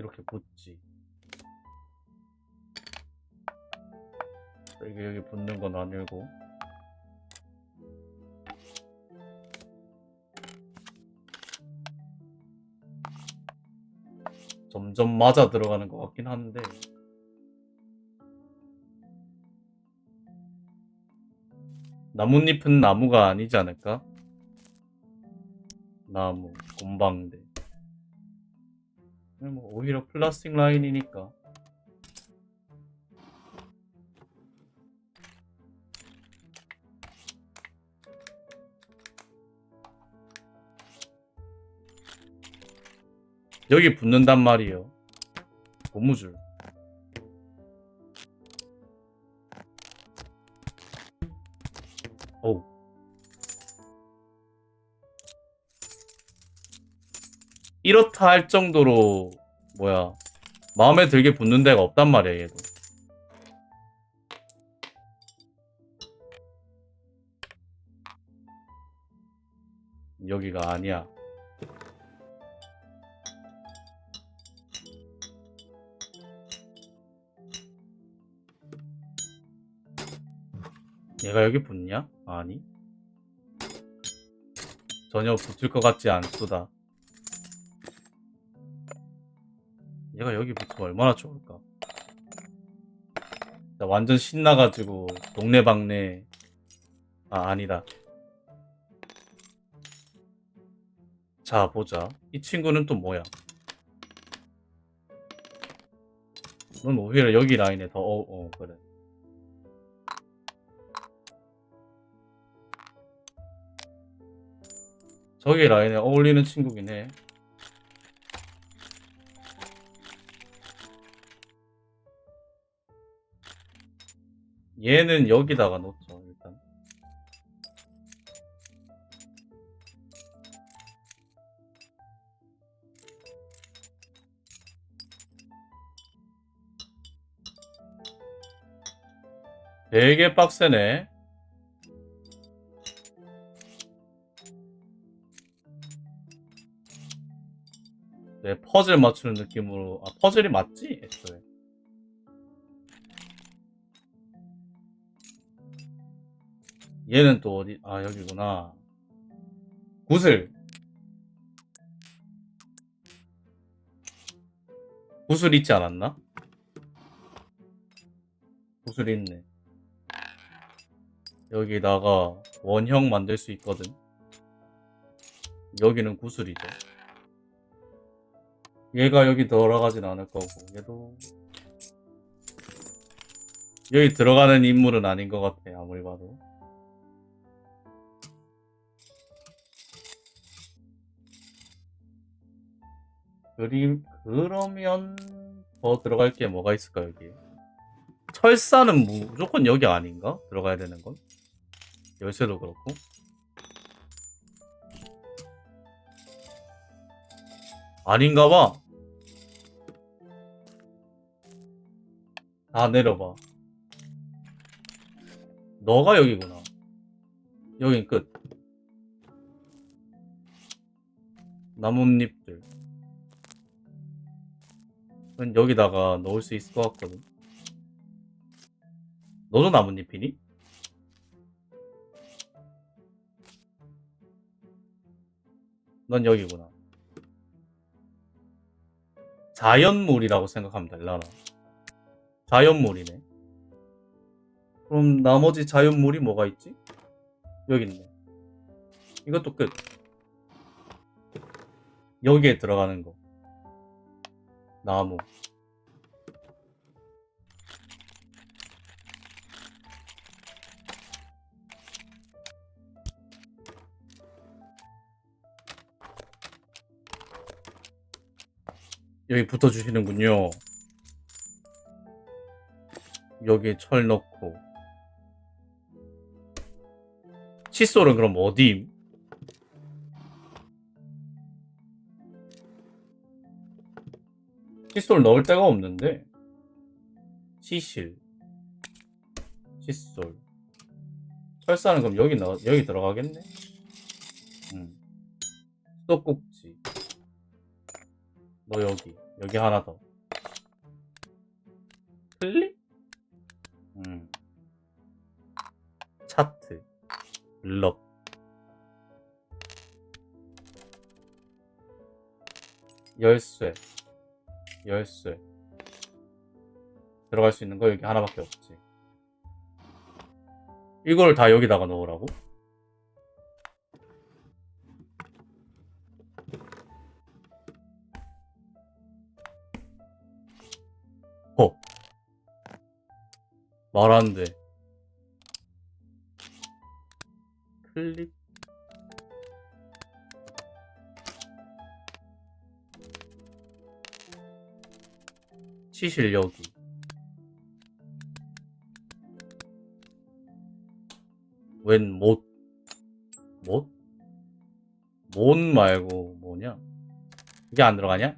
이렇게 붙지. 이게 여기 붙는 건 아니고. 점점 맞아 들어가는 것 같긴 한데. 나뭇잎은 나무가 아니지 않을까? 나무, 곰방대. 뭐 오히려 플라스틱 라인이니까. 여기 붙는단 말이에요. 고무줄. 이렇다 할 정도로 뭐야 마음에 들게 붙는 데가 없단 말이야 얘도. 여기가 아니야. 얘가 여기 붙냐? 아니. 전혀 붙을 것 같지 않소다. 얘가 여기 붙으면 얼마나 좋을까? 나 완전 신나가지고 동네방네 아 아니다. 자 보자. 이 친구는 또 뭐야? 넌 오히려 여기 라인에 더 어 어, 그래. 저기 라인에 어울리는 친구긴 해. 얘는 여기다가 놓죠, 일단. 되게 빡세네. 네, 퍼즐 맞추는 느낌으로. 아, 퍼즐이 맞지? 애초에. 얘는 또 어디, 아, 여기구나. 구슬. 구슬 있지 않았나? 구슬 있네. 여기다가 원형 만들 수 있거든. 여기는 구슬이죠. 얘가 여기 들어가진 않을 거고, 얘도. 여기 들어가는 인물은 아닌 것 같아, 아무리 봐도. 그림, 그러면 더 들어갈 게 뭐가 있을까, 여기? 철사는 무조건 여기 아닌가? 들어가야 되는 건? 열쇠도 그렇고. 아닌가 봐. 다 내려봐. 너가 여기구나. 여긴 끝. 나뭇잎들. 여기다가 넣을 수 있을 것 같거든. 너도 나뭇잎이니? 넌 여기구나. 자연물이라고 생각하면 될라나. 자연물이네. 그럼 나머지 자연물이 뭐가 있지? 여기 있네. 이것도 끝. 여기에 들어가는 거. 나무. 여기 붙어주시는군요. 여기에 철 넣고. 칫솔은 그럼 어디 칫솔 넣을 데가 없는데. 시실. 칫솔. 철사는 그럼 여기 넣, 여기 들어가겠네? 음. 수도꼭지. 너 여기. 여기 하나 더. 클릭? 음. 차트. 블럭. 열쇠. 열쇠. 들어갈 수 있는 거 여기 하나밖에 없지. 이걸 다 여기다가 넣으라고? 어. 말 안 돼. 클릭. 치실 여기. 웬 못. 못? 못 말고 뭐냐? 이게 안 들어가냐?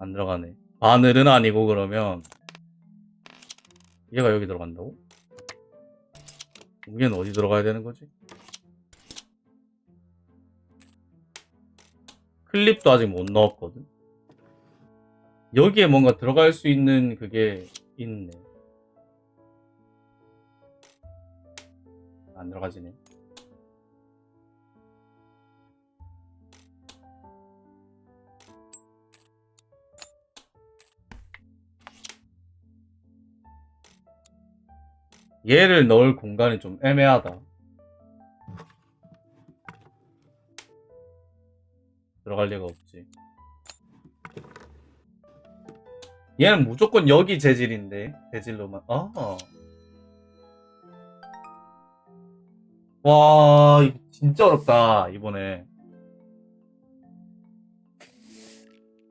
안 들어가네. 바늘은 아니고 그러면 얘가 여기 들어간다고? 여기는 어디 들어가야 되는 거지? 클립도 아직 못 넣었거든. 여기에 뭔가 들어갈 수 있는 그게 있네. 안 들어가지네. 얘를 넣을 공간이 좀 애매하다. 들어갈 리가 없지. 얘는 무조건 여기 재질인데 재질로만. 아. 와, 진짜 어렵다 이번에.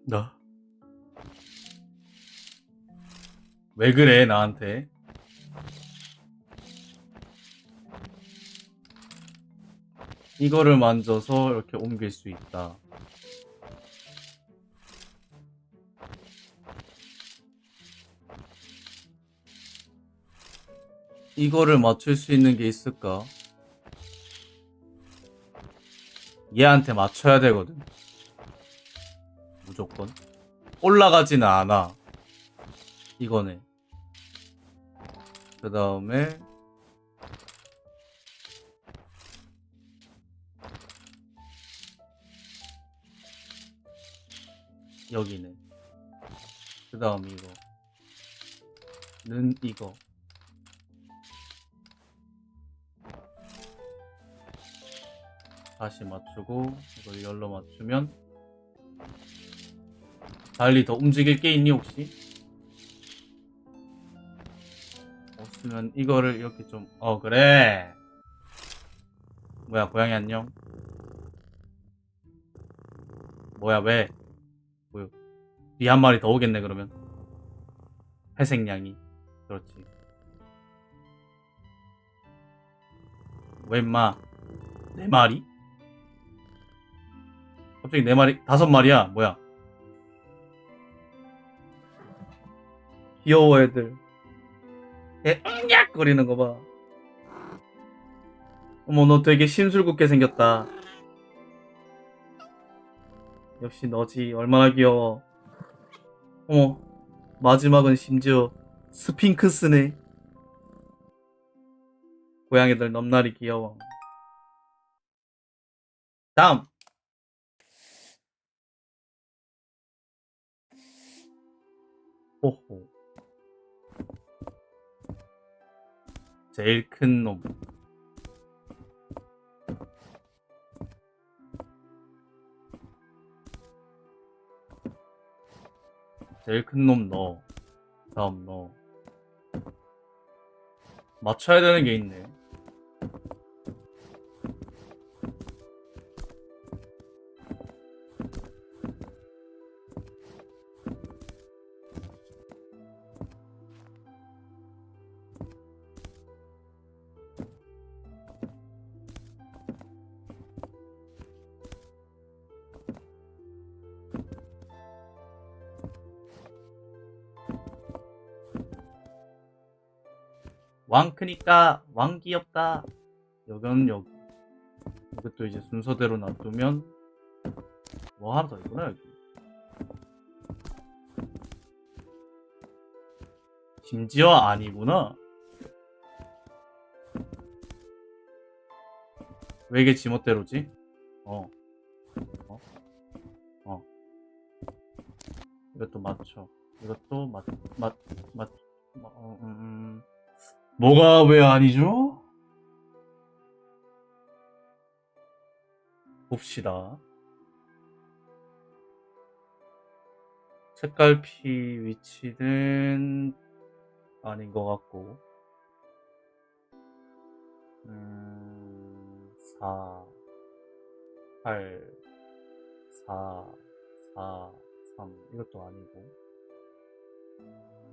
나. 왜 그래 나한테? 이거를 만져서 이렇게 옮길 수 있다. 이거를 맞출 수 있는 게 있을까? 얘한테 맞춰야 되거든. 무조건. 올라가지는 않아. 이거네. 그 다음에 여기는 그 다음 이거 는 이거 다시 맞추고 이걸 열로 맞추면 달리 더 움직일 게 있니 혹시? 없으면 이거를 이렇게 좀 어 그래. 뭐야 고양이 안녕. 뭐야 왜? 뭐요 뒤한 마리 더 오겠네 그러면. 회색냥이. 그렇지. 왜 임마? 네 마리? 갑자기 네 마리 다섯 마리야? 뭐야? 귀여워 애들. 애 응약! 거리는 거 봐. 어머 너 되게 심술궂게 생겼다. 역시 너지. 얼마나 귀여워. 어머 마지막은 심지어 스핑크스네. 고양이들 넘나리 귀여워. 다음 호호 제일 큰 놈. 제일 큰놈 넣어. 다음 넣어. 맞춰야 되는 게 있네. 왕 크니까 왕 귀엽다. 여건 여기. 이것도 이제 순서대로 놔두면 뭐 하나 더 있구나 여기. 심지어 아니구나. 왜 이게 지멋대로지? 어. 어. 어. 이것도 맞춰. 이것도 맞, 맞, 맞, 어, 음. 음. 뭐가 왜 아니죠? 봅시다. 책갈피 위치는 아닌 것 같고, 음, 4, 8, 4, 4, 3, 이것도 아니고,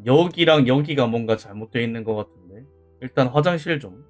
여기랑 여기가 뭔가 잘못되어 있는 것 같은데, 일단 화장실 좀.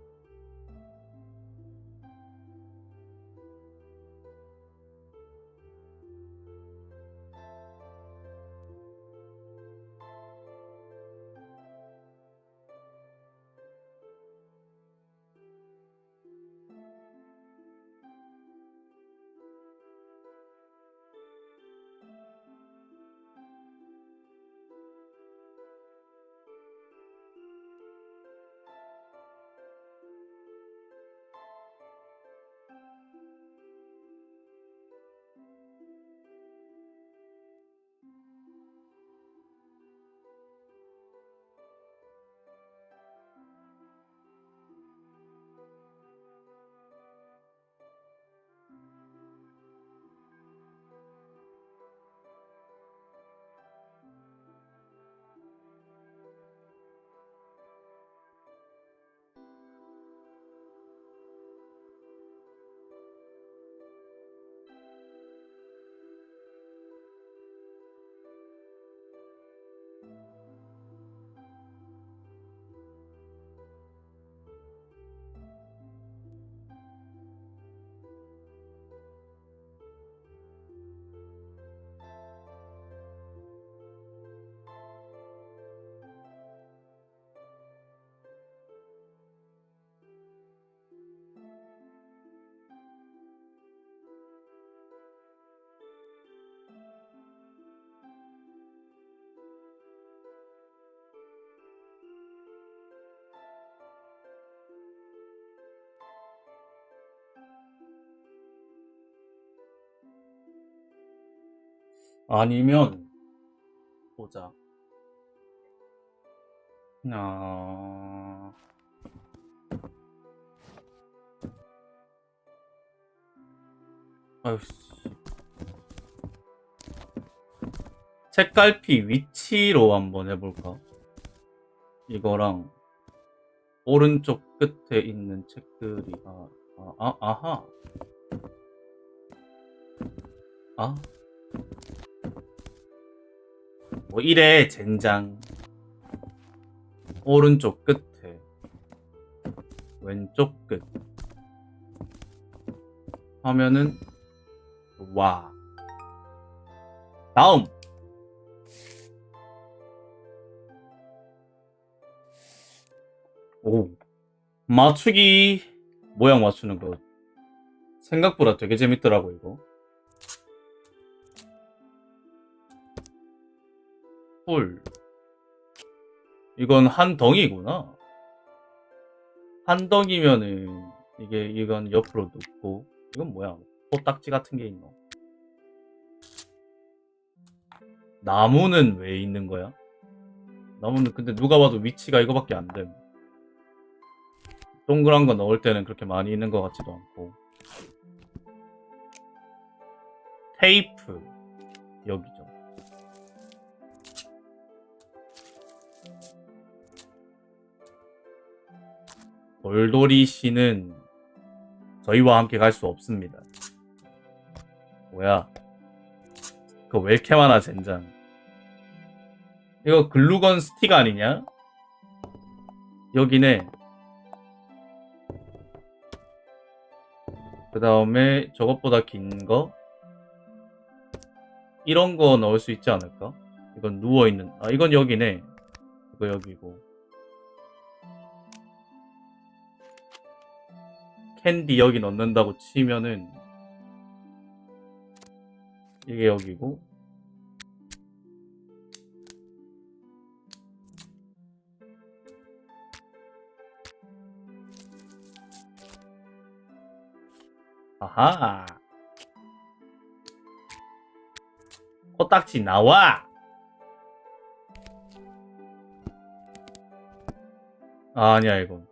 아니면 보자. 아... 아유 씨. 책갈피 위치로 한번 해볼까? 이거랑 오른쪽 끝에 있는 책들이 아, 아, 아 아하 아 뭐 이래 젠장. 오른쪽 끝에. 왼쪽 끝. 하면은 와. 다음. 오. 맞추기. 모양 맞추는 거. 생각보다 되게 재밌더라고 이거 헐. 이건 한 덩이구나. 한 덩이면은 이게 이건 옆으로 눕고 이건 뭐야? 코딱지 같은 게 있노? 나무는 왜 있는 거야? 나무는 근데 누가 봐도 위치가 이거밖에 안 됨. 동그란 거 넣을 때는 그렇게 많이 있는 것 같지도 않고. 테이프 여기죠. 돌돌이 씨는 저희와 함께 갈 수 없습니다. 뭐야? 그거 왜 이렇게 많아, 젠장. 이거 글루건 스틱 아니냐? 여기네. 그 다음에 저것보다 긴 거? 이런 거 넣을 수 있지 않을까? 이건 누워있는, 아, 이건 여기네. 무역이고. 캔디 여기 넣는다고 치면은 이게 여기고. 아하! 코딱지 나와! 아, 아니야, 이건.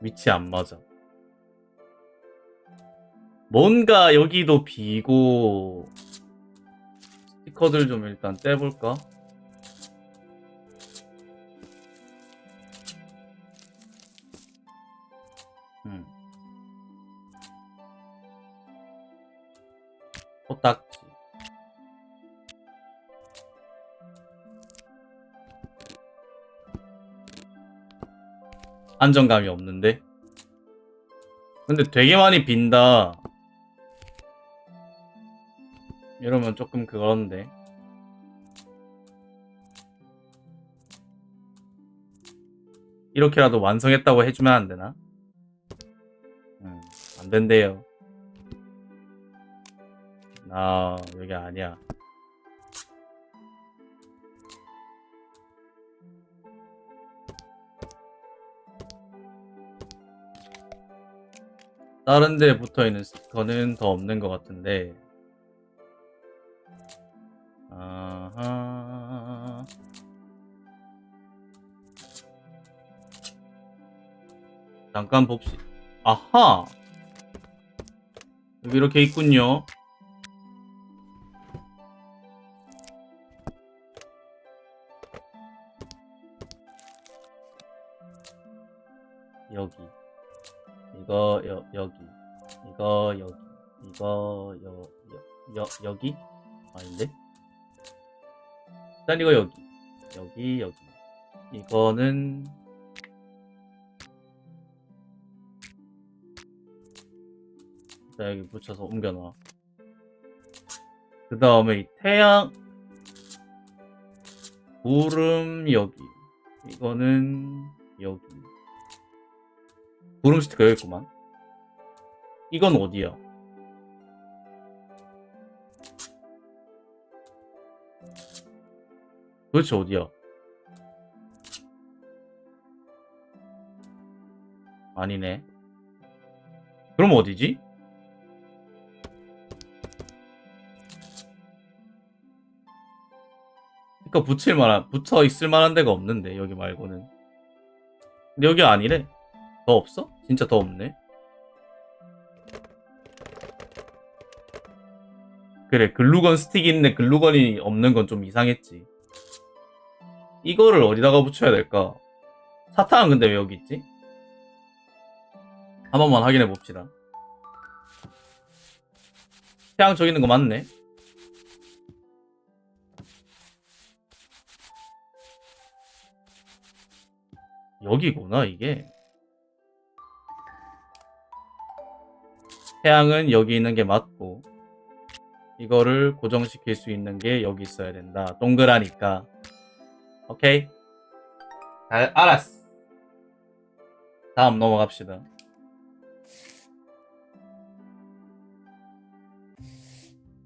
위치 안 맞아. 뭔가 여기도 비고, 스티커들 좀 일단 떼볼까? 음. 코딱 안정감이 없는데? 근데 되게 많이 빈다. 이러면 조금 그런데. 이렇게라도 완성했다고 해주면 안 되나? 음, 안 된대요. 나 여기 아니야. 다른 데 붙어 있는 스티커는 더 없는 것 같은데. 아하. 잠깐 봅시. 아하. 여기 이렇게 있군요. 여기. 이거 여, 여기 이거 여기 이거 여, 여, 여 여기? 아닌데? 일단 이거 여기 여기 여기. 이거는 자 여기 붙여서 옮겨놔. 그 다음에 이 태양 구름 여기. 이거는 여기 구름 스티커 여기 있구만. 이건 어디야? 도대체 어디야? 아니네. 그럼 어디지? 그니까 붙일 만한, 붙어 있을 만한 데가 없는데, 여기 말고는. 근데 여기 아니래. 더 없어? 진짜 더 없네. 그래, 글루건 스틱 있는데 글루건이 없는 건 좀 이상했지. 이거를 어디다가 붙여야 될까? 사탕은 근데 왜 여기 있지? 한 번만 확인해 봅시다. 태양 저기 있는 거 맞네? 여기구나, 이게. 태양은 여기 있는 게 맞고 이거를 고정시킬 수 있는 게 여기 있어야 된다. 동그라니까. 오케이. 잘 알았어. 다음 넘어갑시다.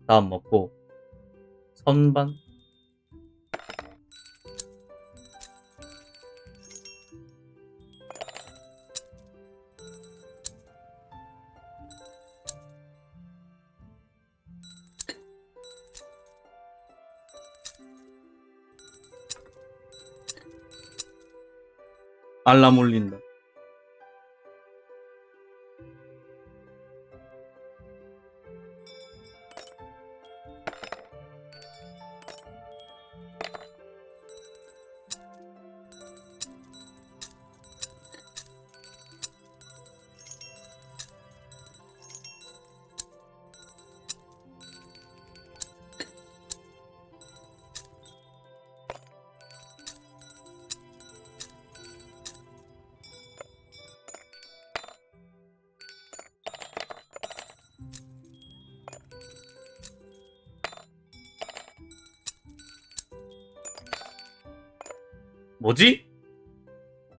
다음 먹고 선반 알람 울린다. 뭐지?